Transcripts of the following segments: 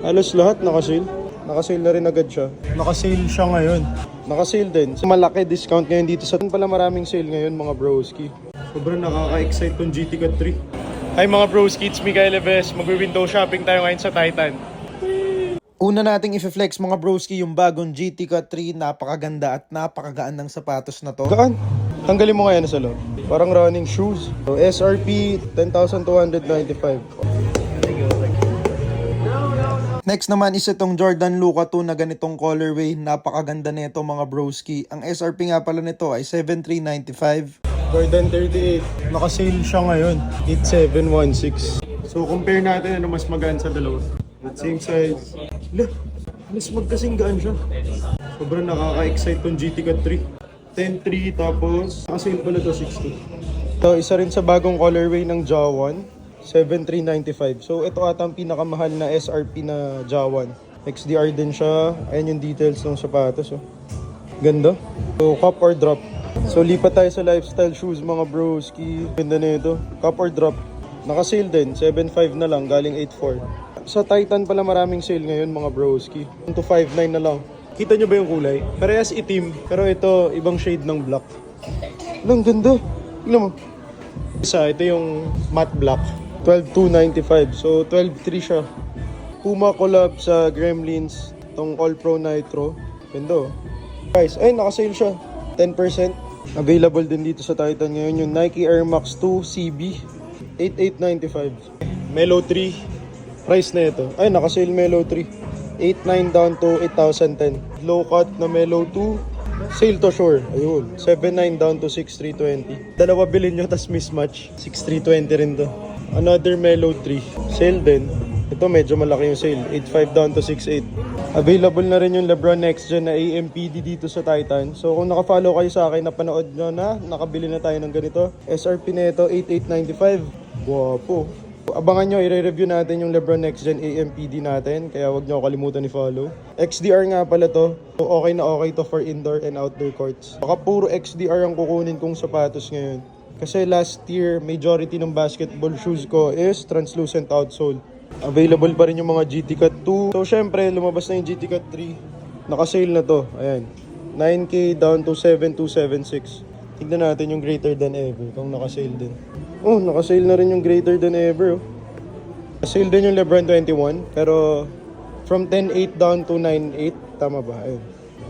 Halos lahat nakasale. Nakasale na rin agad siya. Nakasale siya ngayon. Nakasale din. Malaki discount ngayon dito sa pala maraming sale ngayon mga broski. Sobrang nakaka-excite tong GT Cut 3. Hi mga broski, it's me Kyle Leves. Mag-window shopping tayo ngayon sa Titan. Una nating i-flex mga broski yung bagong GT Cut 3. Napakaganda at napakagaan ng sapatos na to. Gaan? Tanggalin mo kaya na sa loob. Parang running shoes. So, SRP 10,295. Next naman is itong Jordan Luca 2 na ganitong colorway. Napakaganda nito mga broski. Ang SRP nga pala nito ay 7,395. Jordan 38. Nakasale siya ngayon. 8716. So compare natin ano mas magaan sa dalawa. At same size. Lah, mas magkasing gaan siya. Sobrang nakaka-excite tong GT Cut 3. 10.3 tapos nakasale pala to 62. So isa rin sa bagong colorway ng Jawan. 7395. So ito ata ang pinakamahal na SRP na Jawan. XDR din siya. Ayan yung details ng sapatos. Oh. Ganda. So, cup or drop. So, lipat tayo sa lifestyle shoes, mga broski. Ganda na ito. Cup or drop. Naka-sale din. 7.5 na lang, galing 8.4. Sa Titan pala maraming sale ngayon, mga broski. 1 to 5.9 na lang. Kita nyo ba yung kulay? Parehas itim, pero ito, ibang shade ng black. Ang ganda. Tignan mo. Isa, ito yung matte black. 12.295. So, 12.3 siya. Puma collab sa Gremlins. Tong All Pro Nitro. Ganda oh. Guys, ay naka-sale siya. 10%. Available din dito sa Titan ngayon yung Nike Air Max 2 CB. 8895. Melo 3. Price na ito. Ay, naka-sale Melo 3. 89 down to 8,010. Low cut na Melo 2. Sale to sure. Ayun. 79 down to 6320. Dalawa bilhin nyo, tas mismatch. 6320 rin to. Another Melo 3. Sale din. Ito medyo malaki yung sale. 85 down to 68. Available na rin yung Lebron Next Gen na AMPD dito sa Titan. So kung naka-follow kayo sa akin, napanood nyo na, nakabili na tayo ng ganito. SRP na ito, 8895. Guwapo. Abangan nyo, i-review natin yung Lebron Next Gen AMPD natin. Kaya wag nyo kalimutan i-follow. XDR nga pala to. Okay na okay to for indoor and outdoor courts. Baka puro XDR ang kukunin kong sapatos ngayon. Kasi last year, majority ng basketball shoes ko is translucent outsole. Available pa rin yung mga GT Cut 2. So, syempre, lumabas na yung GT Cut 3. Naka-sale na to. Ayan. 9K down to 7276. Tignan natin yung greater than ever kung naka-sale din. Oh, naka-sale na rin yung greater than ever. Oh. Sale din yung Lebron 21, pero from 10.8 down to 9.8. Tama ba? Ayun.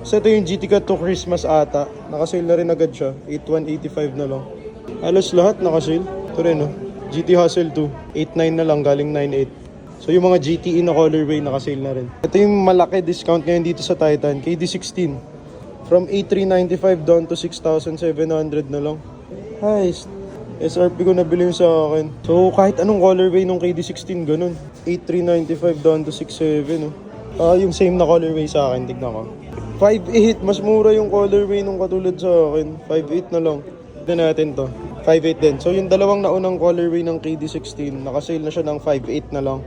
So ito yung GT Cut to Christmas ata. Naka-sale na rin agad siya. 8.185 na lang. Halos lahat naka-sale. Ito rin oh. GT Hustle 2. 8.9 na lang galing 9.8. So yung mga GTE na colorway naka-sale na rin. Ito yung malaki discount ngayon dito sa Titan. KD16. From 8,395 down to 6,700 na lang. Ay, SRP ko nabili yung sa akin. So, kahit anong colorway nung KD16, ganun. 8,395 down to 6,700, no? Ah, yung same na colorway sa akin, tignan ko. 5,800, mas mura yung colorway nung katulad sa akin. 5,800 na lang. Tignan natin to. 5,800 din. So, yung dalawang naunang colorway ng KD16, nakasale na siya ng 5,800 na lang.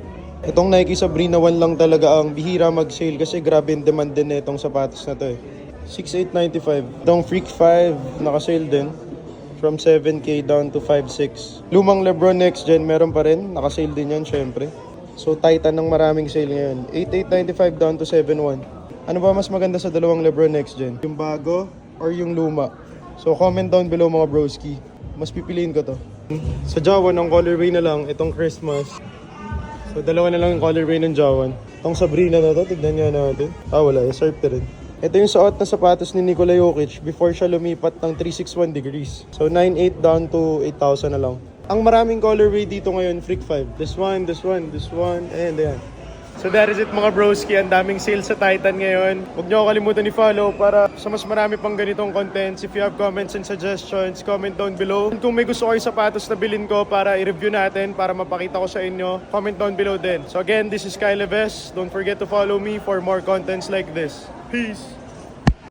Itong Nike Sabrina 1 lang talaga ang bihira mag-sale kasi grabe yung demand din itong sapatos na to eh. 6,895. Itong Freak 5, nakasale din. From 7K down to 5.6. Lumang Lebron Next Gen, meron pa rin. Nakasale din yan, syempre. So, Titan ng maraming sale ngayon. 8,895 down to 7.1. Ano ba mas maganda sa dalawang Lebron Next Gen? Yung bago or yung luma? So, comment down below mga broski. Mas pipiliin ko to. Sa Jawan, ang colorway na lang, itong Christmas. So, dalawa na lang yung colorway ng Jawan. Itong Sabrina na to, tignan nga natin. Ah, wala. SRP rin. Ito yung suot na sapatos ni Nikola Jokic before siya lumipat ng 361 degrees. So 9.8 down to 8,000 na lang. Ang maraming colorway dito ngayon, Freak 5. This one, this one, this one, and ayan. So that is it mga broski, ang daming sale sa Titan ngayon. Huwag niyo kalimutan i-follow para sa mas marami pang ganitong contents. If you have comments and suggestions, comment down below. And kung may gusto kayo sapatos na bilhin ko para i-review natin, para mapakita ko sa inyo, comment down below din. So again, this is Kyle Leves. Don't forget to follow me for more contents like this. Peace!